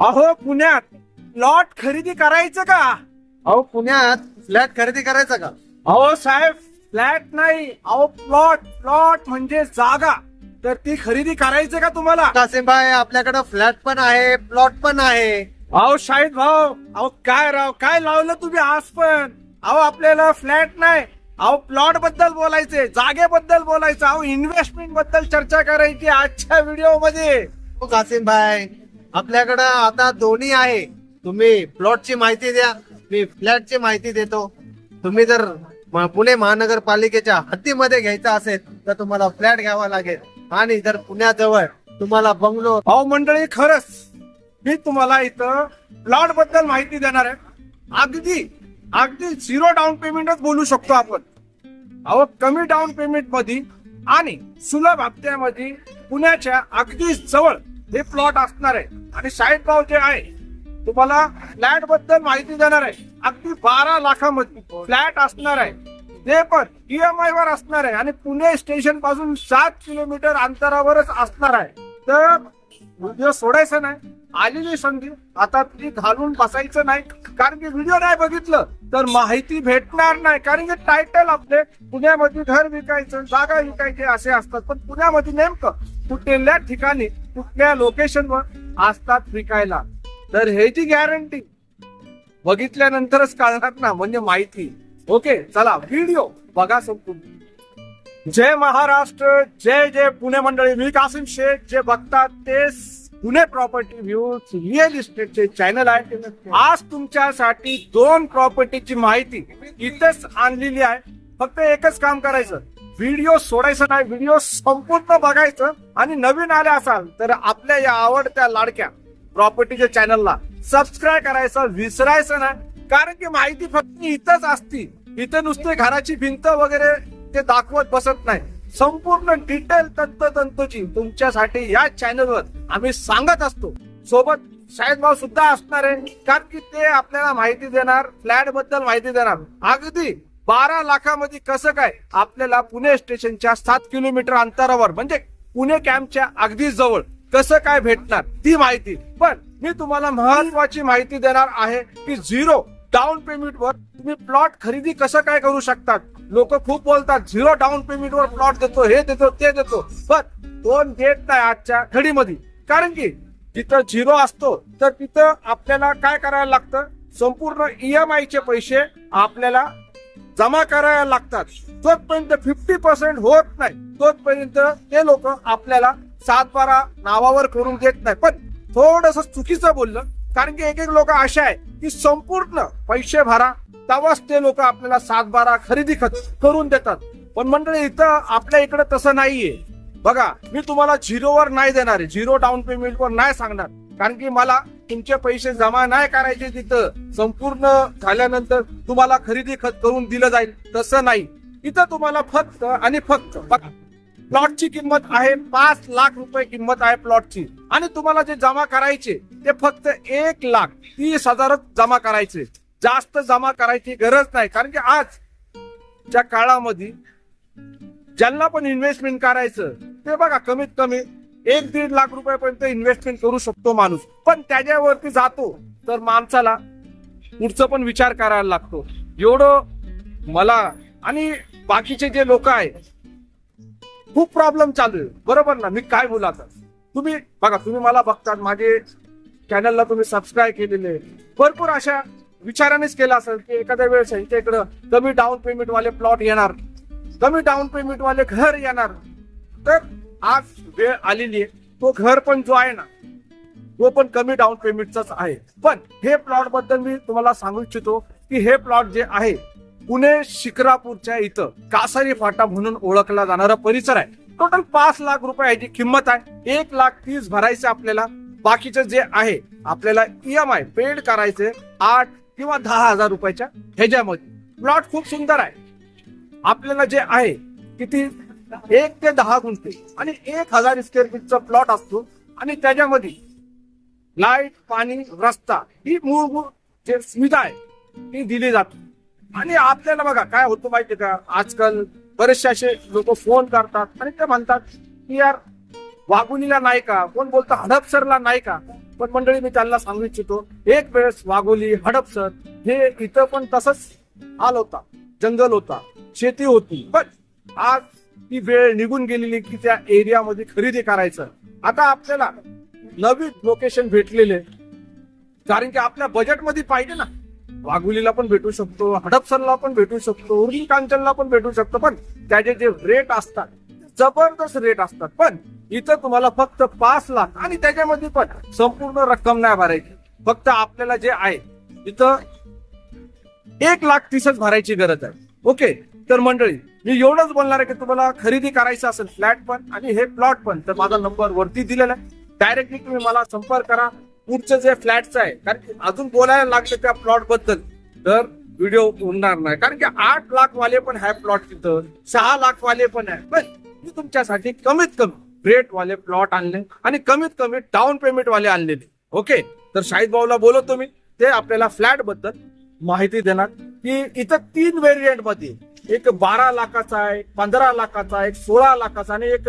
अहो पुण्यात प्लॉट खरेदी करायचं का? अहो पुण्यात फ्लॅट खरेदी करायचा का? अहो साहेब फ्लॅट नाही. अहो प्लॉट प्लॉट म्हणजे जागा. तर ती खरेदी करायचं का तुम्हाला? कासिम भाई आपल्याकडे फ्लॅट पण आहे प्लॉट पण आहे. अहो शाहिद भाऊ अहो काय राव काय लावलं तुम्ही आज पण? अहो आपल्याला फ्लॅट नाही. अहो प्लॉटबद्दल बोलायचे जागेबद्दल बोलायचं. अहो इन्व्हेस्टमेंटबद्दल चर्चा करायची आजच्या व्हिडिओमध्ये. हो कासिम भाई आपल्याकडं आता दोन्ही आहे. तुम्ही प्लॉटची माहिती द्या मी फ्लॅटची माहिती देतो. तुम्ही जर पुणे महानगरपालिकेच्या हद्दीमध्ये घ्यायचा असेल तर तुम्हाला फ्लॅट घ्यावा लागेल. आणि जर पुण्याजवळ तुम्हाला बंगलो भाऊ मंडळी खरंच. मी तुम्हाला इथं प्लॉटबद्दल माहिती देणार आहे. अगदी अगदी झिरो डाऊन पेमेंटच बोलू शकतो आपण. अहो कमी डाऊन पेमेंटमध्ये आणि सुलभ हप्त्यामध्ये पुण्याच्या अगदी जवळ हे प्लॉट असणार आहे. आणि साईड भाव जे आहे तुम्हाला फ्लॅटबद्दल माहिती देणार आहे. अगदी बारा लाखामध्ये फ्लॅट असणार आहे. ते पण ईएमआय वर असणार आहे. आणि पुणे स्टेशनपासून सात किलोमीटर अंतरावरच असणार आहे. तर व्हिडिओ सोडायचं नाही. आलेली संधी आता ती घालून बसायचं नाही. कारण की व्हिडिओ नाही बघितलं. तर माहिती भेटणार नाही. कारण की टायटल आपले पुण्यामध्ये घर विकायचं जागा विकायचे असे असतात. पण पुण्यामध्ये नेमकं कुठल्या ठिकाणी कुठल्या लोकेशनवर असतात विकायला? तर ह्याची गॅरंटी बघितल्यानंतरच कळणार ना म्हणजे माहिती. ओके चला व्हिडिओ बघा संपूर्ण. जय महाराष्ट्र जय जय पुणे मंडळी. मी कासिम शेख जे बघतात ते पुणे प्रॉपर्टी व्ह्यूज रिअल इस्टेटचे चॅनल आहे. आज तुमच्यासाठी दोन प्रॉपर्टीची माहिती इथेच आणलेली आहे. फक्त एकच काम करायचं. व्हिडिओ सोडायचं नाही. व्हिडिओ संपूर्ण बघायचं आणि नवीन आले असाल तर आपल्या या आवडत्या लाडक्या प्रॉपर्टीच्या चॅनलला सबस्क्राईब करायचं विसरायचं नाही. कारण की माहिती फक्त इथंच असती. इथं नुसते घराची भिंत वगैरे ते दाखवत बसत नाही. संपूर्ण डिटेल तंतोतंतोची तुमच्यासाठी या चॅनलवर आम्ही सांगत असतो. सोबत शाहिद भाऊ सुद्धा असणार आहे कारण की ते आपल्याला माहिती देणार फ्लॅटबद्दल माहिती देणार. अगदी बारा लाखामध्ये कसं काय आपल्याला पुणे स्टेशनच्या सात किलोमीटर अंतरावर म्हणजे पुणे कॅम्पच्या अगदी जवळ कसं काय भेटणार ती माहिती. पण मी तुम्हाला महत्वाची माहिती देणार आहे की झिरो डाऊन पेमेंट वर तुम्ही प्लॉट खरेदी कसं काय करू शकतात? लोक खूप बोलतात झिरो डाऊन पेमेंटवर प्लॉट देतो हे देतो ते देतो. पण दोन देत नाही आजच्या घडीमध्ये. कारण की जिथं झिरो असतो तर तिथं आपल्याला काय करायला लागतं? संपूर्ण ईएमआय चे पैसे आपल्याला जमा करायला लागतात. तोपर्यंत फिफ्टी पर्सेंट होत नाही. तोपर्यंत ते लोक आपल्याला सात बारा नावावर करून देत नाही. पण थोडस चुकीचं बोललं कारण की एक एक लोक अशा आहे की संपूर्ण पैसे भरा तेव्हाच ते लोक आपल्याला सात बारा खरेदी खत करून देतात. पण मंडळी इथं आपल्या इकडे तसं नाहीये. बघा मी तुम्हाला झिरोवर नाही देणार आहे. झिरो डाऊन पेमेंटवर नाही सांगणार. कारण की मला तुमचे पैसे जमा नाही करायचे तिथं. संपूर्ण झाल्यानंतर तुम्हाला खरेदी खत करून दिलं जाईल. तसं नाही. इथं तुम्हाला फक्त आणि फक्त बघा प्लॉटची किंमत आहे पाच लाख रुपये किंमत आहे प्लॉटची. आणि तुम्हाला जे जमा करायचे ते फक्त एक लाख तीस हजारच जमा करायचे. जास्त जमा करायची गरज नाही कारण की आजच्या काळामध्ये ज्यांना पण इन्व्हेस्टमेंट करायचं ते बघा कमीत कमी एक दीड लाख रुपयापर्यंत इन्व्हेस्टमेंट करू शकतो माणूस. पण त्याच्यावरती जातो तर माणसाला पुढचं पण विचार करायला लागतो. एवढं मला आणि बाकीचे जे लोक आहेत खूप प्रॉब्लेम चालू आहे. बरोबर ना? मी काय बोला आता? तुम्ही बघा तुम्ही मला बघतात माझे चॅनलला तुम्ही सबस्क्राईब केलेले. भरपूर अशा विचारानेच केला असेल की एखाद्या वेळेस यांच्या इकडं कमी डाऊन पेमेंट वाले प्लॉट येणार. कमी डाऊन पेमेंट वाले घर येणार. तर आज वेळ आलेली आहे. तो घर पण जो आहे ना तो पण कमी डाऊन पेमेंटचाच आहे. पण हे प्लॉटबद्दल मी तुम्हाला सांगू इच्छितो की हे प्लॉट जे आहे पुणे शिक्रापूरच्या इथं कासारी फाटा म्हणून ओळखला जाणारा परिसर आहे. टोटल पाच लाख रुपयाची किंमत आहे. एक लाख तीस भरायचे आपल्याला. बाकीचं जे आहे आपल्याला ईएमआय पेड करायचे आठ किंवा दहा हजार रुपयाच्या ह्याच्यामध्ये. प्लॉट खूप सुंदर आहे. आपल्याला जे आहे किती? एक ते दहा गुंठे. आणि एक हजार स्क्वेअर फीटचा प्लॉट असतो. आणि त्याच्यामध्ये लाइट पाणी रस्ता ही मूलभूत जे सुविधा आहे ती दिली जाते. आणि आपल्याला बघा काय होतं माहितीये का? आजकाल बरेचसे असे लोक फोन करतात आणि ते म्हणतात की यार वाघोलीला नाही का? कोण बोलतं? हडपसरला नाही का? पण मंडळी मी त्यांना सांगू इच्छितो एक वेळेस वाघोली हडपसर हे इथं पण तसंच हाल होता जंगल होता शेती होती. पण आज ती वेळ निघून गेलेली की त्या एरियामध्ये खरेदी करायचं. आता आपल्याला नवीन लोकेशन भेटलेले. कारण की आपल्या बजेटमध्ये पाहिजे ना. वाघुलीला पण भेटू शकतो हडपसरला पण भेटू शकतो उर्ली कांचनला पण भेटू शकतो पण त्याचे जे रेट असतात जबरदस्त रेट असतात पण इथं तुम्हाला फक्त पाच लाख आणि त्याच्यामध्ये पण संपूर्ण रक्कम नाही भरायची. फक्त आपल्याला जे आहे इथं एक लाख तीसच भरायची गरज आहे. ओके? तर मंडळी मी एवढंच बोलणार आहे की तुम्हाला खरेदी करायचं असेल फ्लॅट पण आणि हे प्लॉट पण तर माझा नंबर वरती दिलेला आहे. डायरेक्टली तुम्ही मला संपर्क करा. पुढचं जे फ्लॅटचं आहे कारण अजून बोलायला लागलं त्या प्लॉटबद्दल. तर व्हिडिओ होणार नाही. कारण की आठ लाख वाले पण आहे प्लॉट तिथं सहा लाख वाले पण आहे. पण मी तुमच्यासाठी कमीत कमी रेट वाले प्लॉट आणले आणि कमीत कमी डाऊन पेमेंट वाले आणलेले. ओके तर शाहिद भाऊला बोलवतो मी ते आपल्याला फ्लॅटबद्दल माहिती देणार. की इथं तीन व्हेरियंटमध्ये एक बारा लाखाचा आहे पंधरा लाखाचा एक सोळा लाखाचा आणि एक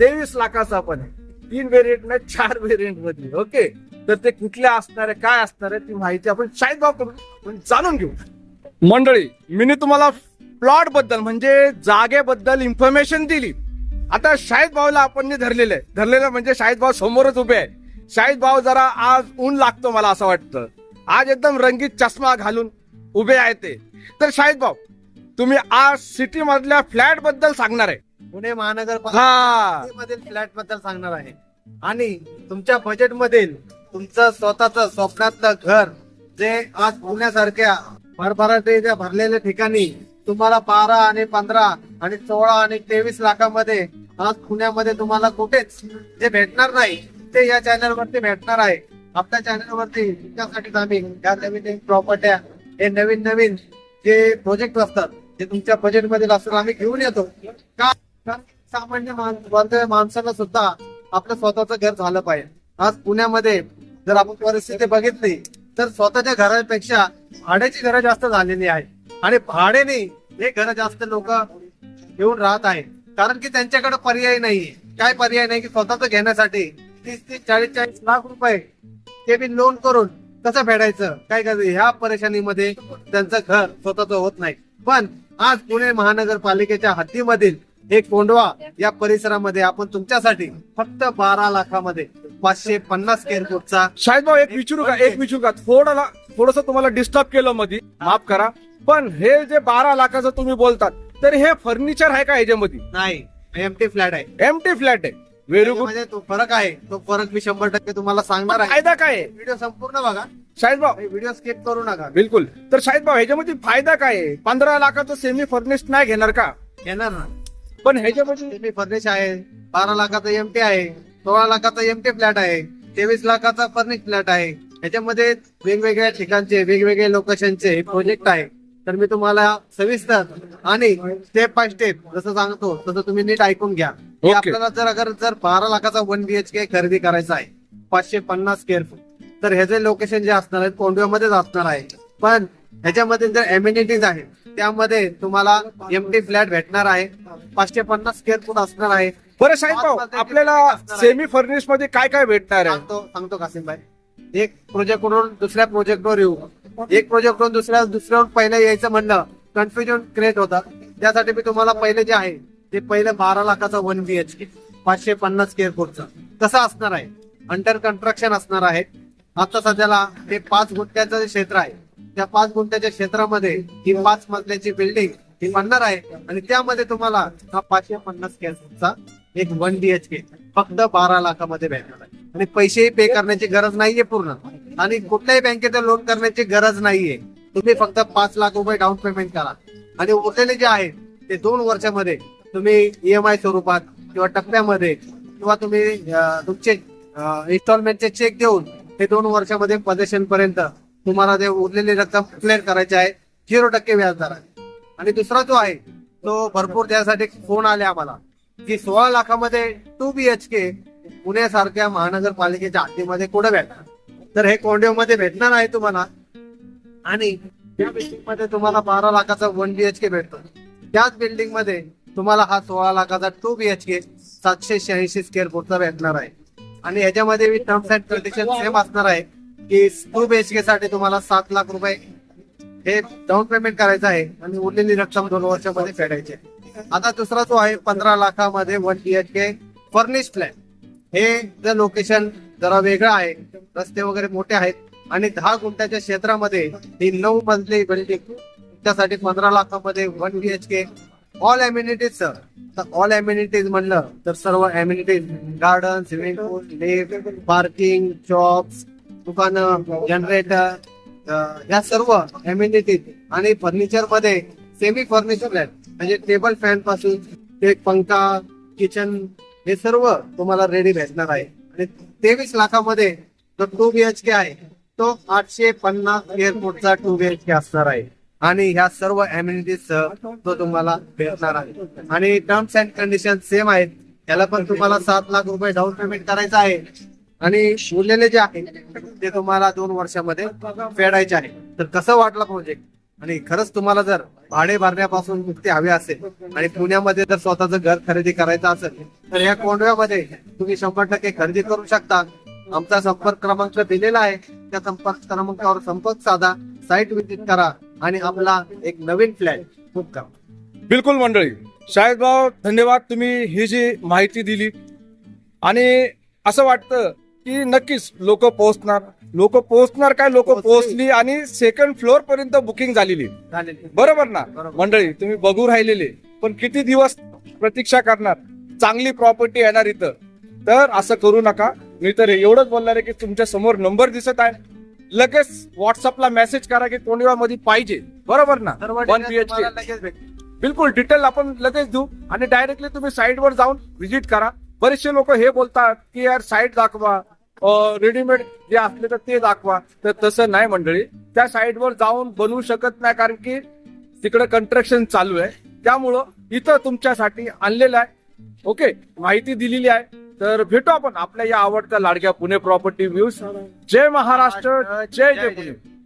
तेवीस लाखाचा पण आहे. तीन व्हेरियंट नाही चार व्हेरियंटमध्ये ओके तर ते कुठल्या असणार आहे काय असणार आहे ती माहिती आपण शाहिद भाव करून आपण जाणून घेऊ. मंडळी मी तुम्हाला प्लॉटबद्दल म्हणजे जागेबद्दल इन्फॉर्मेशन दिली. आता शाहिद भाऊला आपण धरलेलं आहे. धरलेलं म्हणजे शाहिद भाऊ समोरच उभे आहे. शाहिद भाऊ जरा आज ऊन लागतो मला असं वाटतं. आज एकदम रंगीत चष्मा घालून उभे आहे ते. तर शाहिद भाऊ तुम्ही आज सिटी मधल्या फ्लॅटबद्दल सांगणार आहे. पुणे महानगरपालिका हा. मधील फ्लॅटबद्दल सांगणार आहे. आणि तुमच्या बजेट मधील तुमचं स्वतःच स्वप्नातलं घर जे आज पुण्यासारख्या भरभराटीच्या भरलेल्या ठिकाणी तुम्हाला बारा आणि पंधरा आणि सोळा आणि तेवीस लाखामध्ये आज पुण्यामध्ये तुम्हाला कुठेच जे भेटणार नाही ते या चॅनल वरती भेटणार आहे. आपल्या चॅनल वरती तुमच्यासाठी आम्ही या नवीन प्रॉपर्ट्या हे नवीन नवीन जे प्रोजेक्ट असतात जे तुमच्या बजेटमध्ये असतात आम्ही घेऊन येतो. का कारण सामान्य माणसांना माणसाला सुद्धा आपलं स्वतःचं घर झालं पाहिजे. आज पुण्यामध्ये जर आपण परिस्थिती बघितली तर स्वतःच्या घरापेक्षा भाड्याची घरं जास्त झालेली आहे. आणि भाड्याने हे घर जास्त लोक घेऊन राहत आहे कारण की त्यांच्याकडे पर्याय नाहीये. काय पर्याय नाही की स्वतःच घेण्यासाठी तीस तीस चाळीस चाळीस लाख रुपये ते बी लोन करून कसं फेडायचं? काय करायचं? ह्या परेशानीमध्ये त्यांचं घर स्वतःच होत नाही. पण आज पुणे महानगरपालिकेच्या हद्दीमधील एक कोंडवा या परिसरामध्ये आपण तुमच्यासाठी फक्त बारा लाखामध्ये पाचशे पन्नास स्क्वेअर फूटचा शाहिद भाऊ एक विचारू का? एक विचारू का? थोडं थोडस तुम्हाला डिस्टर्ब केलं मध्ये माफ करा. पण हे जे बारा लाखाचं तुम्ही बोलतात तर हे फर्निचर आहे का ह्याच्यामध्ये? नाही. एमटी फ्लॅट आहे. एम टी फ्लॅट आहे. व्हेरी गुड त्याच्यामध्ये तो फरक आहे. तो फरक मी शंभर टक्के तुम्हाला सांगणार आहे. फायदा काय आहे? व्हिडिओ संपूर्ण बघा. शाहिद भाऊ. व्हिडिओ स्किप करू नका. बिलकुल. तर शाहिद भाऊ ह्याच्यामध्ये फायदा काय आहे? पंधरा लाखाचं सेमी फर्निश नाही घेणार का? येणार ना. पण ह्याच्यामध्ये सेमी फर्निश आहे बारा लाखाचा एमटी आहे सोळा लाखाचा एमटी फ्लॅट आहे तेवीस लाखाचा फर्निश फ्लॅट आहे. याच्यामध्ये वेगवेगळ्या ठिकाणचे वेगवेगळे लोकेशनचे प्रोजेक्ट आहे. तर मी तुम्हाला सविस्तर आणि स्टेप बाय स्टेप जसं सांगतो तसं तुम्ही नीट ऐकून घ्या. की. आपल्याला जर अगर जर बारा लाखाचा वन बीएचके खरेदी करायचा आहे पाचशे पन्नास स्क्वेअर फूट तर ह्याचे लोकेशन जे असणार आहेत कोंडव्यामध्येच असणार आहे. पण ह्याच्यामध्ये जर एम्युनिटीज आहेत त्यामध्ये तुम्हाला एमटी फ्लॅट भेटणार आहे. पाचशे पन्नास स्क्वेअर फूट असणार आहे. बरं भाऊ आपल्याला सेमी फर्निशमध्ये काय काय भेटणार आहे? सांगतो सांगतो कासिम भाई. एक प्रोजेक्ट वरून दुसऱ्या प्रोजेक्टवर येऊ. एक प्रोजेक्ट वरून दुसऱ्या दुसऱ्यावर पहिलं यायचं म्हणलं कन्फ्युजन क्रिएट होता. त्यासाठी मी तुम्हाला पहिले जे आहे ते पहिलं बारा लाखाचा वन बीएचके पाचशे पन्नास स्क्वेअर फूटचा कसं असणार आहे. अंडर कन्स्ट्रक्शन असणार आहे. आता सध्याला ते पाच गुंठ्याचं जे क्षेत्र आहे त्या पाच गुंठ्याच्या क्षेत्रामध्ये ही पाच मजल्याची बिल्डिंग ही बनणार आहे. आणि त्यामध्ये तुम्हाला हा पाचशे पन्नास स्क्वेअर एक वन डी एच के फक्त बारा लाखामध्ये भेटणार आहे. आणि पैसेही पे करण्याची गरज नाहीये पूर्ण. आणि कुठल्याही बँकेत लोन करण्याची गरज नाहीये. तुम्ही फक्त पाच लाख रुपये डाऊन पेमेंट करा. आणि उरलेले जे आहे ते दोन वर्षामध्ये तुम्ही ईएमआय स्वरूपात किंवा टप्प्यामध्ये किंवा तुम्ही तुमचे इन्स्टॉलमेंटचे चेक देऊन हे दोन वर्षामध्ये पर्यंत तुम्हाला ते उरलेली रक्कम क्लिअर करायची आहे. झिरो टक्के व्याजदर आहे. आणि दुसरा जो आहे तो भरपूर त्यासाठी फोन आले आम्हाला. की सोळा लाखामध्ये टू बी एच के पुण्यासारख्या महानगरपालिकेच्या हद्दीमध्ये कुठे भेटणार? तर हे कोंडेमध्ये भेटणार आहे तुम्हाला. आणि त्या बिल्डिंगमध्ये तुम्हाला बारा लाखाचा वन बी एच के भेटतो. त्याच बिल्डिंगमध्ये तुम्हाला हा सोळा लाखाचा टू बी एच के सातशे शहाऐंशी स्क्वेअर फूटचा भेटणार आहे. आणि याच्यामध्ये टर्म्स अँड कंडिशन सेम असणार आहे. की टू बीएचके साठी तुम्हाला सात लाख रुपये हे डाऊन पेमेंट करायचं आहे आणि उरलेली रक्कम दोन वर्षामध्ये फेडायची आता दुसरा जो आहे पंधरा लाखामध्ये वन बीएचके फर्निश फ्लॅट हे लोकेशन जरा वेगळं आहे रस्ते वगैरे मोठे आहेत आणि दहा गुंठ्याच्या क्षेत्रामध्ये ही नऊ मजली बिल्डिंग त्यासाठी पंधरा लाखामध्ये one BHK all amenities sir तर ऑल अम्युनिटीज म्हणलं तर सर्व amenities garden swimming pool lift parking shops दुकानं जनरेटर या सर्व अम्युनिटीज आणि फर्निचरमध्ये सेमी फर्निचर फ्लॅट म्हणजे टेबल फॅनपासून ते पंखा किचन हे सर्व तुम्हाला रेडी भेटणार आहे. आणि तेवीस लाखामध्ये जो टू के आहे तो आठशे पन्नास स्क्वेअर फूटचा टू बीएचके असणार आहे. आणि ह्या सर्व अम्युनिटीज तो तुम्हाला भेटणार आहे. आणि टर्म्स अँड कंडिशन सेम आहेत. त्याला पण तुम्हाला सात लाख रुपये डाऊन पेमेंट करायचं आहे. आणि उरलेले जे आहे ते तुम्हाला दोन वर्षामध्ये फेडायचे आहे. तर कसं वाटलं प्रोजेक्ट आणि खरंच तुम्हाला जर भाडे भरण्यापासून मुक्ती हवी असेल आणि पुण्यामध्ये जर स्वतःचं घर खरेदी करायचं असेल तर या कोंडव्यामध्ये तुम्ही शंभर टक्के खरेदी करू शकता. आमचा संपर्क क्रमांक दिलेला आहे. त्या संपर्क क्रमांकावर संपर्क साधा साईट व्हिजिट करा आणि आपला एक नवीन फ्लॅट बुक करा. बिलकुल मंडळी शाहिद भाऊ धन्यवाद तुम्ही ही जी माहिती दिली. आणि असं वाटतं की नक्कीच लोक पोहोचणार. लोक पोहोचणार काय? लोक पोहोचली. आणि सेकंड फ्लोअर पर्यंत बुकिंग झालेली. बरोबर ना. मंडळी तुम्ही बघू राहिलेले. पण किती दिवस प्रतीक्षा करणार? चांगली प्रॉपर्टी येणार इथं. तर असं करू नका. मी तर एवढंच बोलणार आहे की तुमच्यासमोर नंबर दिसत आहे. लगेच व्हॉट्सअपला मेसेज करा की कोंडवा मध्ये पाहिजे. बरोबर ना? One BHK. बिलकुल डिटेल आपण लगेच देऊ. आणि डायरेक्टली तुम्ही साईट वर जाऊन व्हिजिट करा. बरेचसे लोक हे बोलतात की यार साईट दाखवा. रेडीमेड जे असले तर ते दाखवा. तर तसं नाही मंडळी. त्या साईडवर जाऊन बनवू शकत नाही कारण की तिकडे कंस्ट्रक्शन चालू आहे. त्यामुळं इथं तुमच्यासाठी आणलेलं आहे. ओके? माहिती दिलेली आहे. तर भेटू आपण आपल्या या आवडत्या लाडक्या पुणे प्रॉपर्टी व्ह्यूज जय महाराष्ट्र. जय जय पुणे.